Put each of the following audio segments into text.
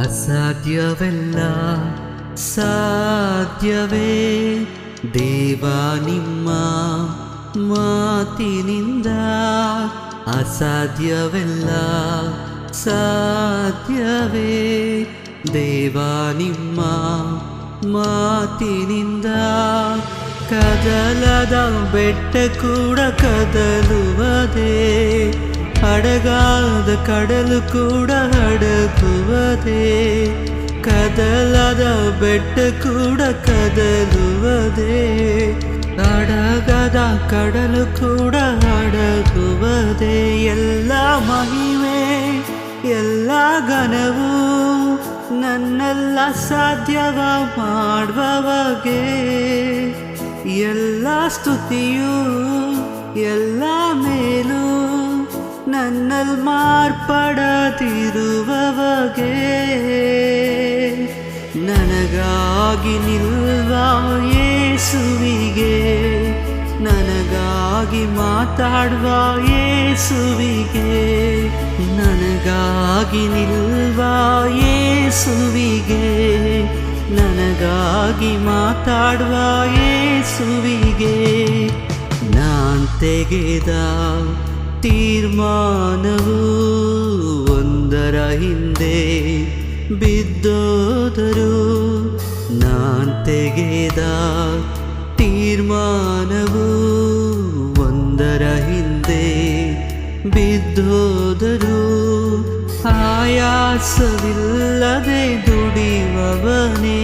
ಅಸಾಧ್ಯವೆಲ್ಲ ಸಾಧ್ಯವೇ? ದೇವ ನಿಮ್ಮ ಮಾತಿನಿಂದ ಅಸಾಧ್ಯವೆಲ್ಲ ಸಾಧ್ಯವೇ? ದೇವ ನಿಮ್ಮ ಮಾತಿನಿಂದ ಕದಲದ ಬೆಟ್ಟ ಕೂಡ ಕದಲುವುದೇ? ಅಡಗಾದ ಕಡಲು ಕೂಡ ಅಡಗುವುದೇ ಕದಲದ ಬೆಟ್ಟ ಕೂಡ ಕದಲುವುದೇ ಅಡಗದ ಕಡಲು ಕೂಡ ಅಡಗುವುದೇ ಎಲ್ಲ ಮಹಿಮೆ, ಎಲ್ಲ ಘನವು ನನ್ನೆಲ್ಲ ಸಾಧ್ಯವ ಮಾಡುವವಗೆ. ಎಲ್ಲ ಸ್ತುತಿಯು, ಎಲ್ಲ ನನ್ನಲ್ಲಿ ಮಾರ್ಪಡದಿರುವವಗೆ ನನಗಾಗಿ ನಿಲ್ವ ಯೇಸುವಿಗೆ, ನನಗಾಗಿ ಮಾತಾಡುವ ಯೇಸುವಿಗೆ, ನನಗಾಗಿ ನಿಲ್ವ ಯೇಸುವಿಗೆ, ನನಗಾಗಿ ಮಾತಾಡುವ ಯೇಸುವಿಗೆ, ನಾನು ತೆಗೆದ ತೀರ್ಮಾನವು ಒಂದರ ಹಿಂದೆ ಬಿದ್ದೋದರು ನಾನ್ ತೆಗೆದ ತೀರ್ಮಾನವು ಒಂದರ ಹಿಂದೆ ಬಿದ್ದೋದರು ಆಯಾಸವಿಲ್ಲದೆ ದುಡಿಯುವವನೇ,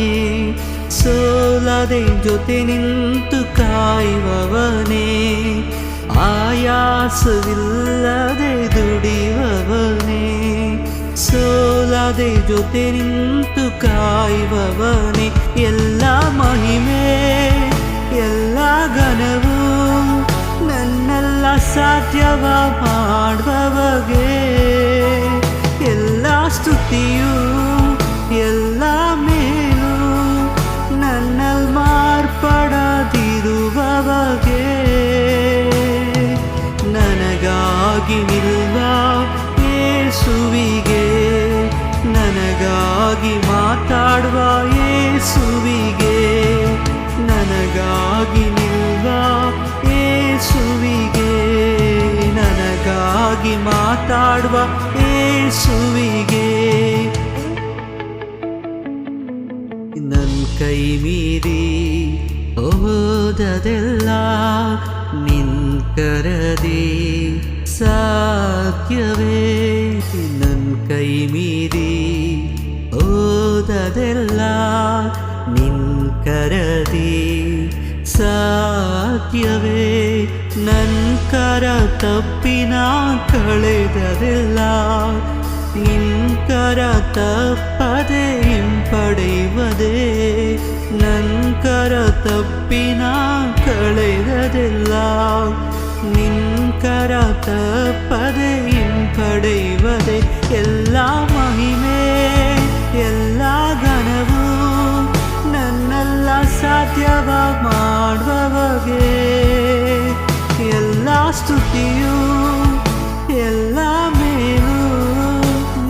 ಸೋಲದೆ ಜೊತೆ ನಿಂತು ಕಾಯುವವನೇ. ಆಯಾಸವಿಲ್ಲದೆ ದುಡಿಯುವವನೇ ಸೋಲದೆ ಜೊತೆ ನಿಂತು ಕಾಯುವವನೇ ಎಲ್ಲ ಮಹಿಮೆ ಎಲ್ಲ ಘನವು ನನ್ನೆಲ್ಲ ಸಾಧ್ಯವ ಮಾಡುವವಗೆ ಎಲ್ಲ ಸ್ತುತಿಯು ಎಲ್ಲ ನನಗಾಗಿ ನಿಲ್ಲ ಯೇಸುವಿಗೆ ನನಗಾಗಿ ಮಾತಾಡುವ ಯೇಸುವಿಗೆ ನನಗಾಗಿ ನಿಲ್ಲ ಯೇಸುವಿಗೆ ನನಗಾಗಿ ಮಾತಾಡುವ ಯೇಸುವಿಗೆ ನನ್ನ ಕೈ ಮೀರಿ ಓದದೆಲ್ಲ ನಿನ್ ಕರದಿ. ಸಾಧ್ಯವೇ ನನ್ ಕೈ ಮೀರಿ ಓದದೆಲ್ಲ ನಿನ್ ಕರದಿ. ಸಾಧ್ಯವೇ ನನ್ ಕರ ತಪ್ಪಿನ ಕಳೆದದೆಲ್ಲ ನಿನ್ಕರ ತಪ್ಪದೆ ಹಿಂಪಡೆಯುವುದೇ ಸ್ತುತಿಯು ಎಲ್ಲ ಮೇಲೂ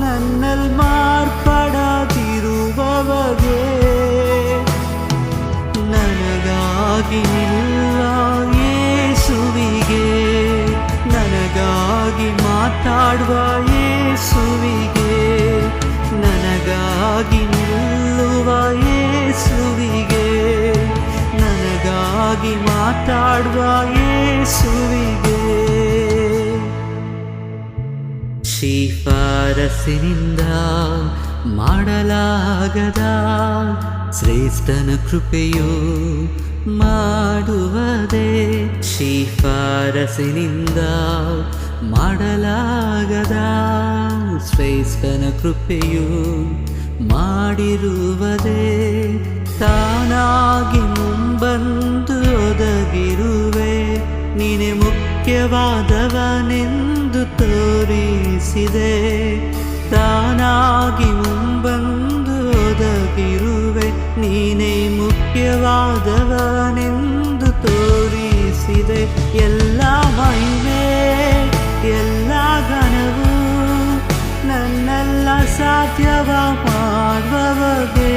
ನನ್ನಲ್ಲಿ ಮಾರ್ಪಡದಿರುವವಗೆ ನನಗಾಗಿ ನಿಲ್ಲ ಯೇಸುವಿಗೆ, ನನಗಾಗಿ ಮಾತಾಡುವ ಯೇಸುವಿಗೆ, ನನಗಾಗಿ ನಿಲ್ಲುವ ಯೇಸುವಿಗೆ, ನನಗಾಗಿ ಮಾತಾಡುವ ಯೇಸುವಿಗೆ. ಶಿಫಾರಸಿನಿಂದ ಮಾಡಲಾಗದ ಶ್ರೇಷ್ಠನ ಕೃಪೆಯು ಮಾಡುವುದೇ ಶಿಫಾರಸಿನಿಂದ ಮಾಡಲಾಗದ ಶ್ರೇಷ್ಠನ ಕೃಪೆಯೂ ಮಾಡಿರುವುದೇ ತಾನಾಗಿ ಮುಂಬಂದು ಒದಗಿರುವೆ. ನೀನೆ ಮುಖ್ಯವಾದವನೆಂದು ತೋರಿಸಿದೆ ತಾನಾಗಿ ಮುಂಬಂದು ಒದಗಿರುವೆ ನೀನೇ ಮುಖ್ಯವಾದವನೆಂದು ತೋರಿಸಿದೆ ಎಲ್ಲ ಮಹಿಮೆ ಎಲ್ಲ ಘನವು ನನ್ನೆಲ್ಲ ಸಾಧ್ಯವ ಮಾಡುವವಗೆ